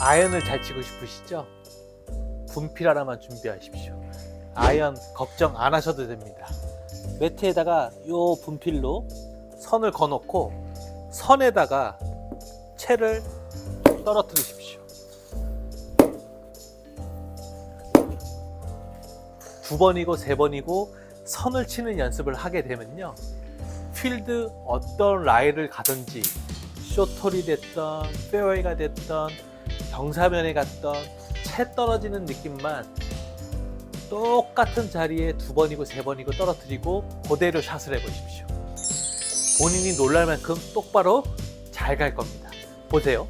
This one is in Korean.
아이언을 잘 치고 싶으시죠? 분필 하나만 준비하십시오. 아이언 걱정 안 하셔도 됩니다. 매트에다가 요 분필로 선을 그어놓고 선에다가 채를 떨어뜨리십시오. 두 번이고 세 번이고 선을 치는 연습을 하게 되면요. 필드 어떤 라이를 가든지 쇼톨이 됐던 페어웨이가 됐던 경사면에 갔던 채 떨어지는 느낌만 똑같은 자리에 두 번이고 세 번이고 떨어뜨리고 그대로 샷을 해보십시오. 본인이 놀랄 만큼 똑바로 잘 갈 겁니다. 보세요.